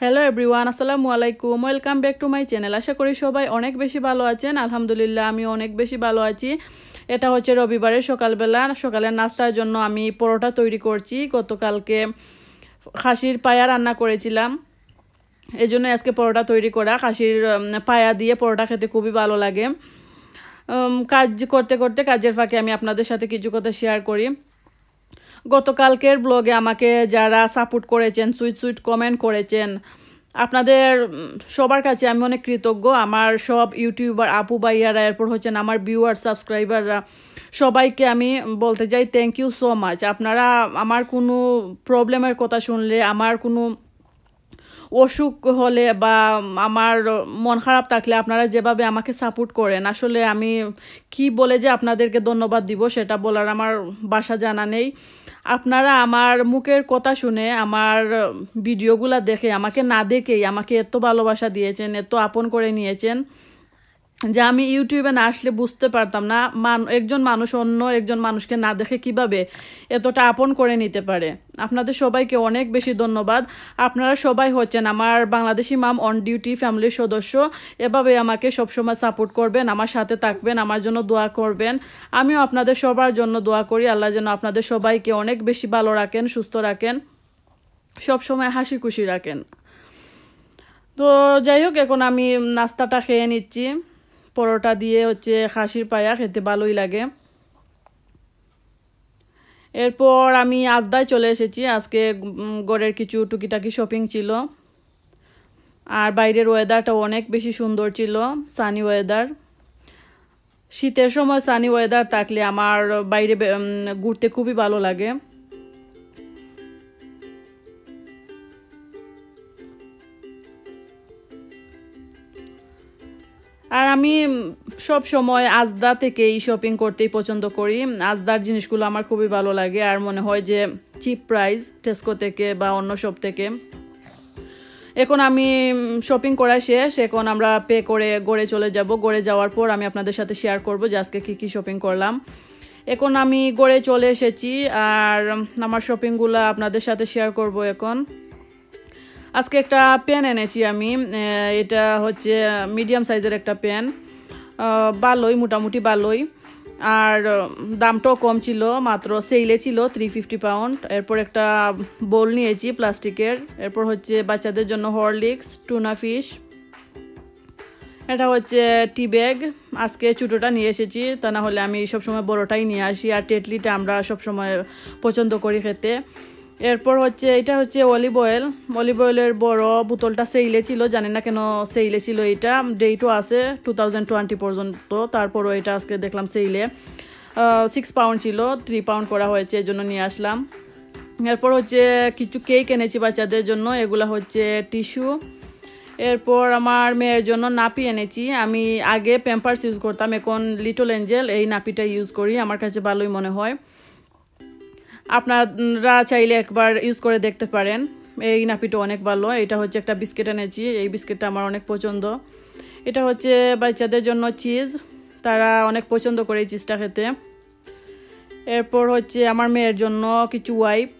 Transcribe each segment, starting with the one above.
Hello everyone আসসালামু আলাইকুম। Welcome back to my channel আশা করি সবাই অনেক বেশি ভালো আছেন। আলহামদুলিল্লাহ আমি অনেক বেশি ভালো আছি। এটা হচ্ছে রবিবারের সকালবেলা। সকালের নাস্তার জন্য আমি পরোটা তৈরি করছি। গতকালকে খাসির পায়া রান্না করেছিলাম। এই জন্য আজকে পরোটা তৈরি করা। খাসির পায়া দিয়ে পরোটা খেতে খুবই ভালো লাগে। কাজ করতে করতে কাজের ফাঁকে আমি আপনাদের সাথে কিছু কথা শেয়ার করি। গতকালকের ব্লগে আমাকে যারা সাপোর্ট করেছেন, সুইট সুইট কমেন্ট করেছেন, আপনাদের সবার কাছে আমি অনেক কৃতজ্ঞ। আমার সব ইউটিউবার আপু ভাইয়ারা, এরপর হচ্ছেন আমার ভিউয়ার, সাবস্ক্রাইবাররা, সবাইকে আমি বলতে চাই থ্যাংক ইউ সো মাচ আপনারা আমার কোনো প্রবলেমের কথা শুনলে, আমার কোনো অসুখ হলে বা আমার মন খারাপ থাকলে আপনারা যেভাবে আমাকে সাপোর্ট করেন, আসলে আমি কি বলে যে আপনাদেরকে ধন্যবাদ দিব সেটা বলার আমার বাসা জানা নেই। আপনারা আমার মুখের কথা শুনে, আমার ভিডিওগুলো দেখে, আমাকে না দেখেই আমাকে এত ভালোবাসা দিয়েছেন, এত আপন করে নিয়েছেন। যে আমি ইউটিউবে না আসলে বুঝতে পারতাম না, মান, একজন মানুষ অন্য একজন মানুষকে না দেখে কীভাবে এতটা আপন করে নিতে পারে। আপনাদের সবাইকে অনেক বেশি ধন্যবাদ। আপনারা সবাই হচ্ছেন আমার বাংলাদেশি মাম অন ডিউটি ফ্যামিলির সদস্য। এভাবে আমাকে সবসময় সাপোর্ট করবেন, আমার সাথে থাকবেন, আমার জন্য দোয়া করবেন। আমিও আপনাদের সবার জন্য দোয়া করি। আল্লাহ যেন আপনাদের সবাইকে অনেক বেশি ভালো রাখেন, সুস্থ রাখেন, সবসময় হাসি খুশি রাখেন। তো যাই হোক, এখন আমি নাস্তাটা খেয়ে নিচ্ছি। পরোটা দিয়ে হচ্ছে খাসির পায়া খেতে ভালোই লাগে। এরপর আমি আজদায় চলে এসেছি, আজকে গড়ের কিছু টুকিটাকি শপিং ছিল। আর বাইরের ওয়েদারটাও অনেক বেশি সুন্দর ছিল সানি ওয়েদার শীতের সময় সানি ওয়েদার থাকলে আমার বাইরে ঘুরতে খুবই ভালো লাগে। আর আমি সব সময় আজদা থেকেই শপিং করতেই পছন্দ করি। আজদার জিনিসগুলো আমার খুবই ভালো লাগে। আর মনে হয় যে চিপ প্রাইস টেস্কো থেকে বা অন্য সব থেকে। এখন আমি শপিং করা শেষ। এখন আমরা পে করে গড়ে চলে যাব। গড়ে যাওয়ার পর আমি আপনাদের সাথে শেয়ার করব যে আজকে কী কী শপিং করলাম। এখন আমি গড়ে চলে এসেছি। আর আমার শপিংগুলো আপনাদের সাথে শেয়ার করব এখন। আজকে একটা পেন এনেছি আমি এটা হচ্ছে মিডিয়াম সাইজের একটা পেন ভালোই মোটামুটি ভালোই আর দামটাও কম ছিল, মাত্র সেইলে ছিল থ্রি ফিফটি পাউন্ড এরপর একটা বোল নিয়েছি প্লাস্টিকের, এরপর হচ্ছে বাচ্চাদের জন্য হরলিক্স টুনা ফিশ এটা হচ্ছে টি ব্যাগ আজকে ছোটোটা নিয়ে এসেছি, তা না হলে আমি সবসময় বড়োটাই নিয়ে আসি, আর টেটলিটা আমরা সবসময় পছন্দ করি খেতে। এরপর হচ্ছে, এটা হচ্ছে অলিভ অয়েল অলিভ অয়েলের বড় বোতলটা সেইলে ছিল, জানি না কেন সেইলে ছিল এটা। ডেটও আছে টু থাউজেন্ড টোয়েন্টি পর্যন্ত, তারপরও এটা আজকে দেখলাম সেইলে সিক্স পাউন্ড ছিল থ্রি পাউন্ড করা হয়েছে এই জন্য নিয়ে আসলাম। এরপর হচ্ছে, কিছু কেক এনেছি বাচ্চাদের জন্য, এগুলো হচ্ছে টিস্যু এরপর আমার মেয়ের জন্য নাপি এনেছি। আমি আগে প্যাম্পার্স ইউজ করতাম, এখন লিটল এঞ্জেল এই নাপিটা ইউজ করি, আমার কাছে ভালোই মনে হয়। আপনারা চাইলে একবার ইউজ করে দেখতে পারেন। এই নাপিটা অনেক ভালো। এটা হচ্ছে একটা বিস্কিট এনেছি। এই বিস্কিটটা আমার অনেক পছন্দ। এটা হচ্ছে বাচ্চাদের জন্য চিজ তারা অনেক পছন্দ করে এই চিজটা খেতে। এরপর হচ্ছে আমার মেয়ের জন্য কিছু ওয়াইপ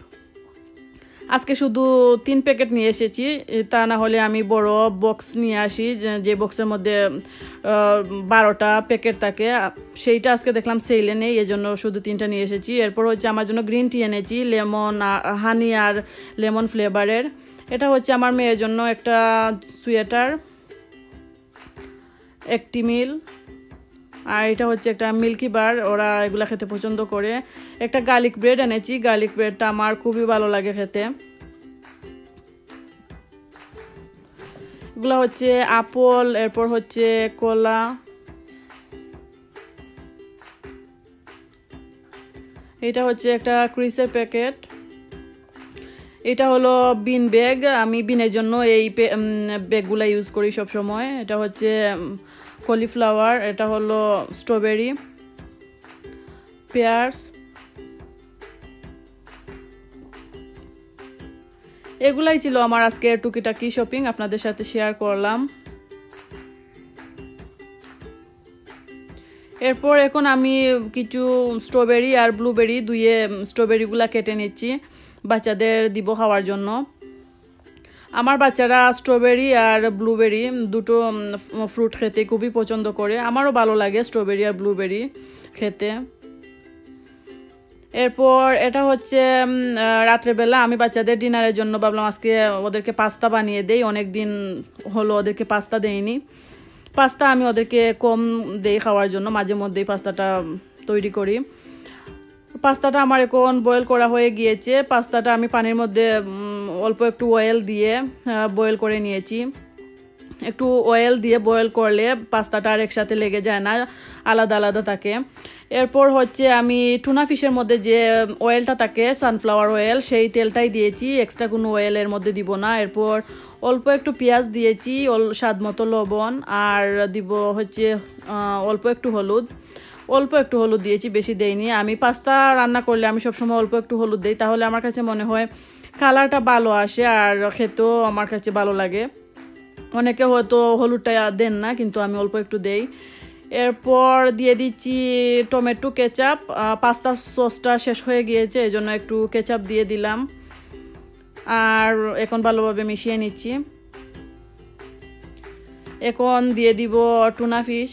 আজকে শুধু তিন প্যাকেট নিয়ে এসেছি, তা না হলে আমি বড় বক্স নিয়ে আসি, যে বক্সের মধ্যে বারোটা প্যাকেট থাকে। সেইটা আজকে দেখলাম সেইলে নেই জন্য শুধু তিনটা নিয়ে এসেছি। এরপর হচ্ছে আমার জন্য গ্রিন টি এনেছি লেমন হানি আর লেমন ফ্লেভারের এটা হচ্ছে আমার মেয়ের জন্য একটা সোয়েটার একটি মিল আর এটা হচ্ছে একটা মিল্কি বার, ওরা এগুলো খেতে পছন্দ করে। একটা গার্লিক ব্রেড এনেছি, গার্লিক ব্রেডটা আমার খুবই ভালো লাগে খেতে। এগুলো হচ্ছে আপল, এরপর হচ্ছে কলা। এটা হচ্ছে একটা ক্রিসের প্যাকেট। এটা হলো বিন ব্যাগ, আমি বিনের জন্য এই ব্যাগগুলো ইউজ করি সব সময় এটা হচ্ছে কলিফ্লাওয়ার, এটা হলো স্ট্রবেরি, পেয়ার্স। এগুলাই ছিল আমার আজকের টুকিটাকি শপিং, আপনাদের সাথে শেয়ার করলাম। এরপর এখন আমি কিছু স্ট্রবেরি আর ব্লুবেরি দুইয়ে স্ট্রবেরিগুলো কেটে নিচ্ছি, বাচ্চাদের দিব খাওয়ার জন্য। আমার বাচ্চারা স্ট্রবেরি আর ব্লুবেরি দুটো ফ্রুট খেতে খুবই পছন্দ করে। আমারও ভালো লাগে স্ট্রবেরি আর ব্লুবেরি খেতে। এরপর এটা হচ্ছে রাত্রেবেলা আমি বাচ্চাদের ডিনারের জন্য ভাবলাম আজকে ওদেরকে পাস্তা বানিয়ে দেই। অনেক দিন হলো ওদেরকে পাস্তা দেইনি। পাস্তা আমি ওদেরকে কম দেই খাওয়ার জন্য, মাঝে মধ্যেই পাস্তাটা তৈরি করি। পাস্তাটা আমার এখন বয়েল করা হয়ে গিয়েছে। পাস্তাটা আমি পানির মধ্যে অল্প একটু অয়েল দিয়ে বয়েল করে নিয়েছি। একটু অয়েল দিয়ে বয়েল করলে পাস্তাটা আর একসাথে লেগে যায় না, আলাদা আলাদা থাকে। এরপর হচ্ছে আমি টুনা ফিশের মধ্যে যে অয়েলটা থাকে সানফ্লাওয়ার অয়েল সেই তেলটাই দিয়েছি। এক্সট্রা কোনো অয়েলের মধ্যে দিব না। এরপর অল্প একটু পেঁয়াজ দিয়েছি স্বাদ মতো লবণ, আর দিব হচ্ছে অল্প একটু হলুদ। অল্প একটু হলুদ দিয়েছি, বেশি দেইনি। আমি পাস্তা রান্না করলে আমি সবসময় অল্প একটু হলুদ দিই। তাহলে আমার কাছে মনে হয় কালারটা ভালো আসে আর খেতেও আমার কাছে ভালো লাগে। অনেকে হয়তো হলুদটা দেন না, কিন্তু আমি অল্প একটু দেই। এরপর দিয়ে দিচ্ছি টমেটো, কেচাপ। পাস্তা সসটা শেষ হয়ে গিয়েছে এই জন্য একটু কেচাপ দিয়ে দিলাম। আর এখন ভালোভাবে মিশিয়ে নিচ্ছি। এখন দিয়ে দিব টুনা ফিশ।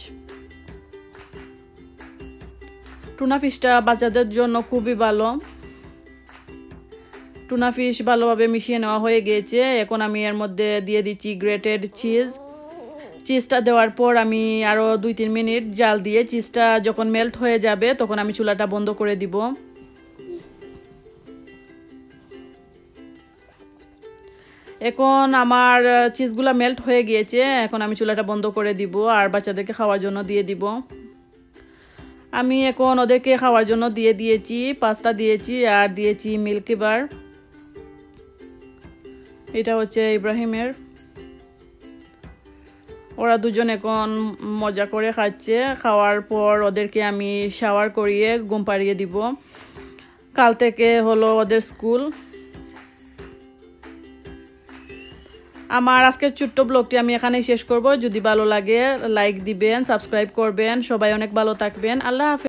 টুনা ফিশটা বাচ্চাদের জন্য খুবই ভালো। টুনা ফিশ ভালোভাবে মিশিয়ে নেওয়া হয়ে গিয়েছে। এখন আমি এর মধ্যে দিয়ে দিচ্ছি গ্রেটেড চিজ চিজটা দেওয়ার পর আমি আরও দুই তিন মিনিট জাল দিয়ে চিজটা যখন মেল্ট হয়ে যাবে, তখন আমি চুলাটা বন্ধ করে দিব। এখন আমার চিজগুলো মেল্ট হয়ে গিয়েছে। এখন আমি চুলাটা বন্ধ করে দিব আর বাচ্চাদেরকে খাওয়ার জন্য দিয়ে দিব। আমি এখন ওদেরকে খাওয়ার জন্য দিয়ে দিয়েছি পাস্তা দিয়েছি আর দিয়েছি মিল্কি বার এটা হচ্ছে ইব্রাহিমের। ওরা দুজন এখন মজা করে খাচ্ছে। খাওয়ার পর ওদেরকে আমি শাওয়ার করিয়ে ঘুম পাড়িয়ে দিব। কাল থেকে হলো ওদের স্কুল আমার আজকের ছোট্ট ব্লগটি আমি এখানেই শেষ করব। যদি ভালো লাগে লাইক দিবেন সাবস্ক্রাইব করবেন। সবাই অনেক ভালো থাকবেন। আল্লাহ হাফেজ।